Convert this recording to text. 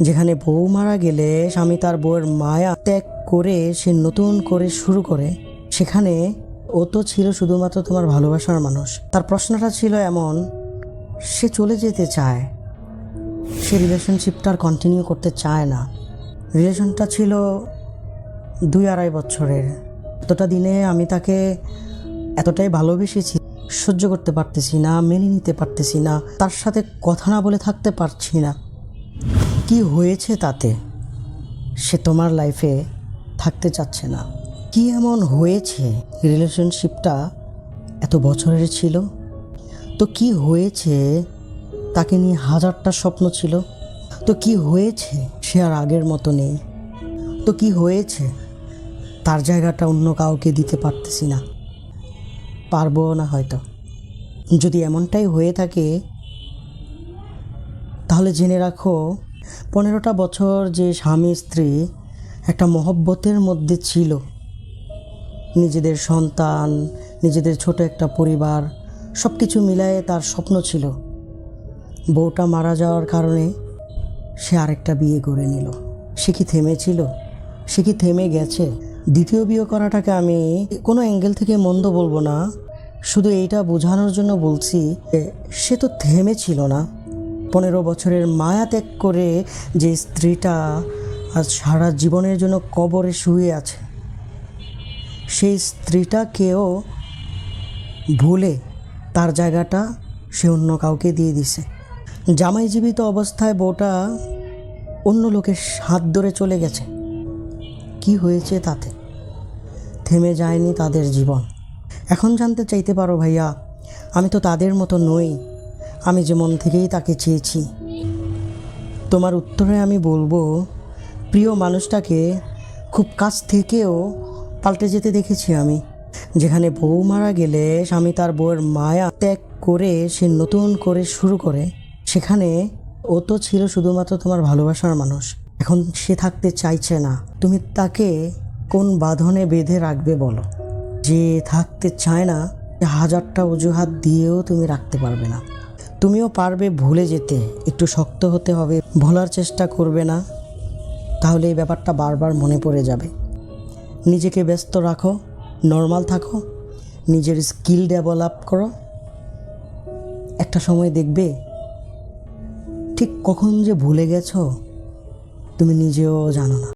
যেখানে বউ মারা গেলে স্বামী তার বউয়ের মায়া ত্যাগ করে সে নতুন করে শুরু করে, সেখানে ও তো ছিল শুধুমাত্র তোমার ভালোবাসার মানুষ। তার প্রশ্নটা ছিল এমন, সে চলে যেতে চায়, সে রিলেশনশিপটা আর কন্টিনিউ করতে চায় না। রিলেশনটা ছিল দুই আড়াই বছরের। এতটা দিনে আমি তাকে এতটাই ভালোবেসেছি, সহ্য করতে পারতেছি না, মেনে নিতে পারতেছি না, তার সাথে কথা না বলে থাকতে পারছি না। কি হয়েছে তাতে? সে তোমার লাইফে থাকতে চাচ্ছে না। কি এমন হয়েছে? রিলেশনশিপটা এত বছরের ছিল? তো কি হয়েছে? তাকে নিয়ে হাজারটা স্বপ্ন ছিল। তো কি হয়েছে? সে আর আগের মতো নেই। তো কি হয়েছে? তার জায়গাটা অন্য কাউকে দিতে পারতেছি না। পারব না হয়তো। যদি এমনটাই হয়ে থাকে, তাহলে জেনে রাখো পনেরোটা বছর যে স্বামী স্ত্রী একটা মহব্বতের মধ্যে ছিল। নিজেদের সন্তান, নিজেদের ছোট একটা পরিবার সব কিছু মিলায়ে তার স্বপ্ন ছিল। বউটা মারা যাওয়ার কারণে সে আরেকটা বিয়ে করে নিল। সে কি থেমেছিল? সে কি থেমে গেছে? দ্বিতীয় বিয়ে করাটাকে আমি কোনো অ্যাঙ্গেল থেকে মন্দ বলব না। শুধু এইটা বোঝানোর জন্য বলছি সে তো থেমেছিল না। পনেরো বছরের মায়া ত্যাগ করে যে স্ত্রীটা আজ সারা জীবনের জন্য কবরে শুয়ে আছে, সেই স্ত্রীটাকেও ভুলে তার জায়গাটা সে অন্য কাউকে দিয়ে দিছে। জামাই জীবিত অবস্থায় বউটা অন্য লোকের হাত ধরে চলে গেছে। কি হয়েছে তাতে? থেমে যায়নি তাদের জীবন। এখন জানতে চাইতে পারো ভাইয়া, আমি তো তাদের মতো নই। আমি যে মন থেকেই তাকে চেয়েছি। তোমার উত্তরে আমি বলব, প্রিয় মানুষটাকে খুব কাছ থেকেও পাল্টে যেতে দেখেছি আমি, যেখানে বউ মারা গেলে স্বামী তার বউয়ের মায়া ত্যাগ করে সে নতুন করে শুরু করে। সেখানে ও তো ছিল শুধুমাত্র তোমার ভালোবাসার মানুষ। এখন সে থাকতে চাইছে না। তুমি তাকে কোন বাঁধনে বেঁধে রাখবে বলো। যে থাকতে চায় না হাজারটা অজুহাত দিয়েও তুমি রাখতে পারবে না। তুমিও পারবে ভুলে যেতে। একটু শক্ত হতে হবে, ভোলার চেষ্টা করবে না। তাহলে এই ব্যাপারটা বারবার মনে পড়ে যাবে। নিজেকে ব্যস্ত রাখো, নর্মাল থাকো, নিজের স্কিল ডেভেলপ করো। একটা সময় দেখবে, ঠিক কখন যে ভুলে গেছো, তুমি নিজেও জানো না।